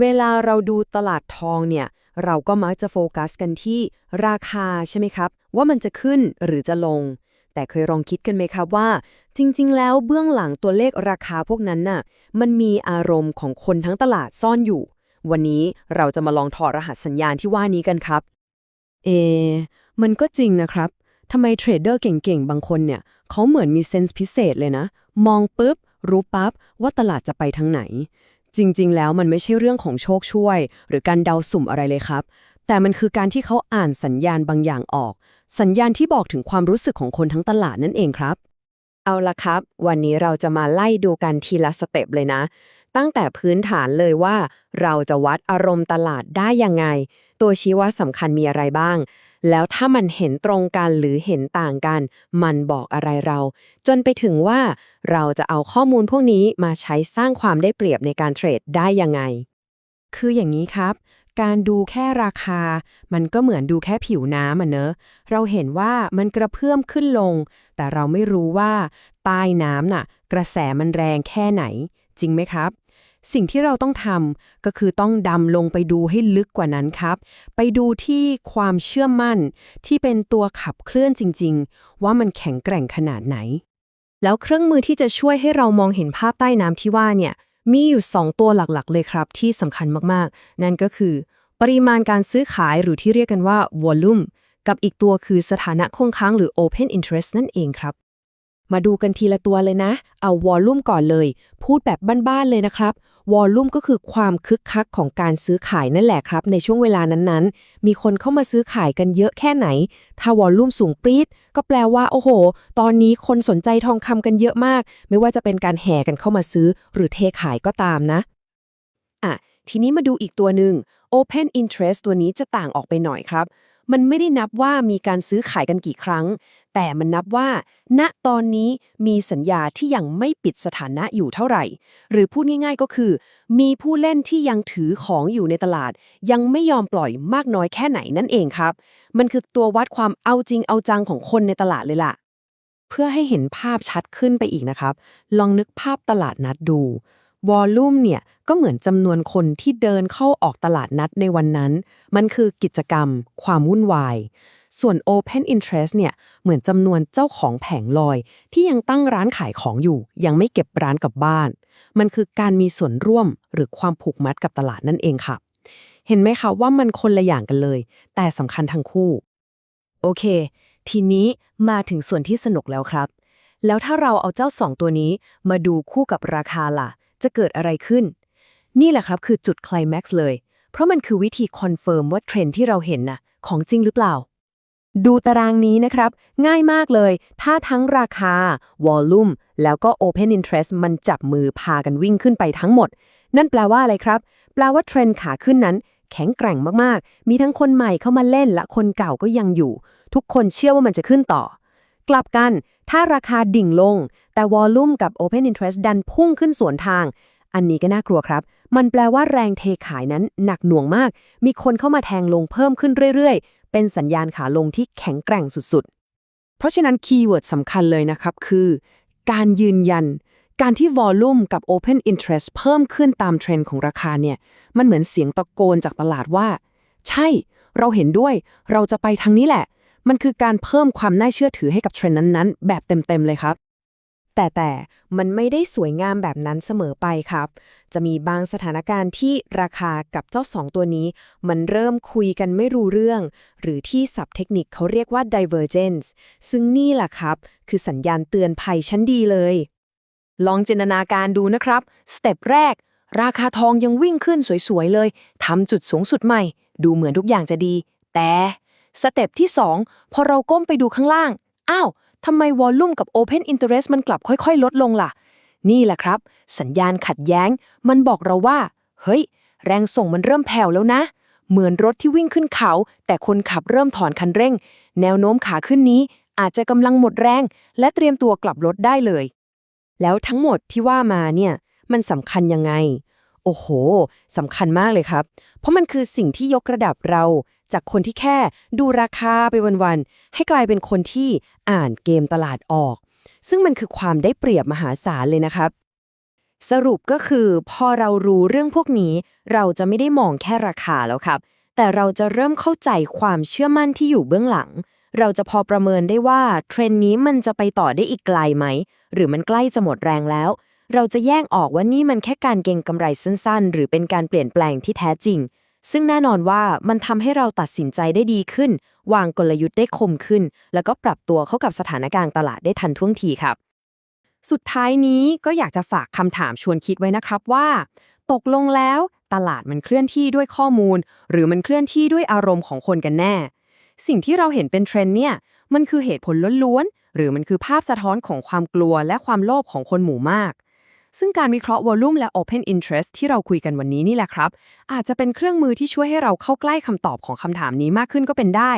เวลาเราดูตลาดทองเนี่ย เราก็มักจะโฟกัสกันที่ราคาใช่ไหมครับ ว่ามันจะขึ้นหรือจะลง แต่เคยลองคิดกันไหมครับว่า จริง ๆ แล้วเบื้องหลังตัวเลขราคาพวกนั้นน่ะ มันมีอารมณ์ของคนทั้งตลาดซ่อนอยู่ วันนี้เราจะมาลองถอดรหัสสัญญาณที่ว่านี้กันครับ เอ มันก็จริงนะครับทำไมเทรดเดอร์เก่งๆ บางคนเนี่ยเขาเหมือนมีเซนส์พิเศษเลยนะ มองปุ๊บ รู้ปั๊บว่าตลาดจะไปทางไหน จริง ๆ แล้วมันไม่ใช่เรื่องของโชคช่วย หรือการเดาสุ่มอะไรเลยครับ แต่มันคือการที่เขาอ่านสัญญาณบางอย่างออก สัญญาณที่บอกถึงความรู้สึกของคนทั้งตลาดนั่นเองครับ เอาละครับ วันนี้เราจะมาไล่ดูกันทีละสเต็ปเลยนะ ตั้งแต่พื้นฐานเลยว่า เราจะวัดอารมณ์ตลาดได้ยังไง ตัวชี้วัดสำคัญมีอะไรบ้าง แล้วถ้ามันเห็นตรงกันหรือเห็นต่างกัน มันบอกอะไรเรา จนไปถึงว่าเราจะเอาข้อมูลพวกนี้มาใช้สร้างความได้เปรียบในการเทรดได้ยังไง คืออย่างนี้ครับ การดูแค่ราคา มันก็เหมือนดูแค่ผิวน้ำอะเนอะเราเห็นว่ามันกระเพื่อมขึ้นลง แต่เราไม่รู้ว่าใต้น้ำน่ะ กระแสมันแรงแค่ไหน จริงไหมครับ สิ่งที่เราต้องทำก็คือต้องดำลงไปดูให้ลึกกว่านั้นครับ ไปดูที่ความเชื่อมั่นที่เป็นตัวขับเคลื่อนจริง ๆ ว่ามันแข็งแกร่งขนาดไหน แล้วเครื่องมือที่จะช่วยให้เรามองเห็นภาพใต้น้ำที่ว่าเนี่ยมีอยู่ 2 ตัวหลักๆ เลยครับ ที่สำคัญมากๆ นั่นก็คือ ปริมาณการซื้อขายหรือที่เรียกกันว่า volume กับอีกตัวคือสถานะคงค้างหรือ open interest นั่นเองครับ มาดูกันทีละตัวเลยนะ เอาวอลลุ่มก่อนเลย พูดแบบบ้านๆเลยนะครับ วอลลุ่มก็คือความคึกคักของการซื้อขายนั่นแหละครับ ในช่วงเวลานั้นๆ มีคนเข้ามาซื้อขายกันเยอะแค่ไหน ถ้าวอลลุ่มสูงปรี๊ด ก็แปลว่า โอ้โห ตอนนี้คนสนใจทองคำกันเยอะมาก ไม่ว่าจะเป็นการแห่กันเข้ามาซื้อ หรือเทขายก็ตามนะ อะ ทีนี้มาดูอีกตัวหนึ่ง Open Interest ตัวนี้จะต่างออกไปหน่อยครับมันไม่ได้นับว่ามีการซื้อขายกันกี่ครั้ง แต่มันนับว่า ณตอนนี้มีสัญญาที่ยังไม่ปิดสถานะอยู่เท่าไหร่ หรือพูดง่ายๆก็คือ มีผู้เล่นที่ยังถือของอยู่ในตลาด ยังไม่ยอมปล่อยมากน้อยแค่ไหนนั่นเองครับ มันคือตัววัดความเอาจริงเอาจังของคนในตลาดเลยล่ะเพื่อให้เห็นภาพชัดขึ้นไปอีกนะครับ ลองนึกภาพตลาดนัดดู วอลลุ่มเนี่ยก็เหมือนจำนวนคนที่เดินเข้าออกตลาดนัดในวันนั้น มันคือกิจกรรม ความวุ่นวาย ส่วน Open Interest เนี่ยเหมือนจำนวนเจ้าของแผงลอย ที่ยังตั้งร้านขายของอยู่ ยังไม่เก็บร้านกลับบ้าน มันคือการมีส่วนร่วมหรือความผูกมัดกับตลาดนั่นเองค่ะ เห็นไหมคะว่ามันคนละอย่างกันเลย แต่สำคัญทั้งคู่ โอเค ทีนี้มาถึงส่วนที่สนุกแล้วครับ แล้วถ้าเราเอาเจ้าสองตัวนี้มาดูคู่กับราคาล่ะ จะเกิดอะไรขึ้น นี่แหละครับคือจุดไคลแม็กซ์เลย เพราะมันคือวิธีคอนเฟิร์มว่าเทรนที่เราเห็นน่ะของจริงหรือเปล่า ดูตารางนี้นะครับ ง่ายมากเลย ถ้าทั้งราคาวอลลุ่มแล้วก็ Open Interest มันจับมือพากันวิ่งขึ้นไปทั้งหมด นั่นแปลว่าอะไรครับ แปลว่าเทรนด์ขาขึ้นนั้น แข็งแกร่งมากๆ มีทั้งคนใหม่เข้ามาเล่นและคนเก่าก็ยังอยู่ ทุกคนเชื่อว่ามันจะขึ้นต่อ กลับกัน ถ้าราคาดิ่งลง แต่วอลลุ่มกับ Open Interest ดันพุ่งขึ้นสวนทาง อันนี้ก็น่ากลัวครับ มันแปลว่าแรงเทขายนั้นหนักหน่วงมาก มีคนเข้ามาแทงลงเพิ่มขึ้นเรื่อยๆ เป็นสัญญาณขาลงที่แข็งแกร่งสุดๆ เพราะฉะนั้นคีย์เวิร์ดสำคัญเลยนะครับคือ การยืนยัน การที่วอลลุ่มกับ Open Interest เพิ่มขึ้นตามเทรนด์ของราคาเนี่ย มันเหมือนเสียงตะโกนจากตลาดว่า ใช่ เราเห็นด้วย เราจะไปทางนี้แหละ มันคือการเพิ่มความน่าเชื่อถือให้กับเทรนด์นั้นๆ แบบเต็มๆเลยครับ แต่แต่มันไม่ได้สวยงามแบบนั้นเสมอไปครับ จะมีบางสถานการณ์ที่ราคากับเจ้าสองตัวนี้ มันเริ่มคุยกันไม่รู้เรื่อง หรือที่ศัพท์เทคนิคเขาเรียกว่า divergence ซึ่งนี่แหละครับ คือสัญญาณเตือนภัยชั้นดีเลย ลองจินตนาการดูนะครับ สเต็ปแรก ราคาทองยังวิ่งขึ้นสวยๆเลยทำจุดสูงสุดใหม่ ดูเหมือนทุกอย่างจะดี แต่สเต็ปที่ 2 พอเราก้มไปดูข้างล่าง อ้าว ทำไมวอลลุ่มกับ Open Interest มันกลับค่อย ๆ ลดลงล่ะ นี่แหละครับ สัญญาณขัดแย้ง มันบอกเราว่า เฮ้ย แรงส่งมันเริ่มแผ่วแล้วนะ เหมือนรถที่วิ่งขึ้นเขา แต่คนขับเริ่มถอนคันเร่ง แนวโน้มขาขึ้นนี้อาจจะกำลังหมดแรง และเตรียมตัวกลับรถได้เลย แล้วทั้งหมดที่ว่ามาเนี่ย มันสำคัญยังไง โอ้โหสำคัญมากเลยครับ เพราะมันคือสิ่งที่ยกระดับเรา จากคนที่แค่ดูราคาไปวันๆ ให้กลายเป็นคนที่อ่านเกมตลาดออก ซึ่งมันคือความได้เปรียบมหาศาลเลยนะครับ สรุปก็คือ พอเรารู้เรื่องพวกนี้ เราจะไม่ได้มองแค่ราคาแล้วครับ แต่เราจะเริ่มเข้าใจความเชื่อมั่นที่อยู่เบื้องหลัง เราจะพอประเมินได้ว่าเทรนนี้มันจะไปต่อได้อีกไกลไหม หรือมันใกล้จะหมดแรงแล้ว เราจะแยกออกว่านี่มันแค่การเก็งกำไรสั้นๆ หรือเป็นการเปลี่ยนแปลงที่แท้จริง ซึ่งแน่นอนว่ามันทำให้เราตัดสินใจได้ดีขึ้น วางกลยุทธ์ได้คมขึ้น แล้วก็ปรับตัวเข้ากับสถานการณ์ตลาดได้ทันท่วงทีครับ สุดท้ายนี้ก็อยากจะฝากคำถามชวนคิดไว้นะครับว่า ตกลงแล้วตลาดมันเคลื่อนที่ด้วยข้อมูล หรือมันเคลื่อนที่ด้วยอารมณ์ของคนกันแน่ สิ่งที่เราเห็นเป็นเทรนด์เนี่ยมันคือเหตุผลล้วนๆหรือมันคือภาพสะท้อนของความกลัวและความโลภของคนหมู่มาก ซึ่งการวิเคราะห์วอลลุ่มและ Open Interest ที่เราคุยกันวันนี้นี่แหละครับ อาจจะเป็นเครื่องมือที่ช่วยให้เราเข้าใกล้คำตอบของคำถามนี้มากขึ้นก็เป็นได้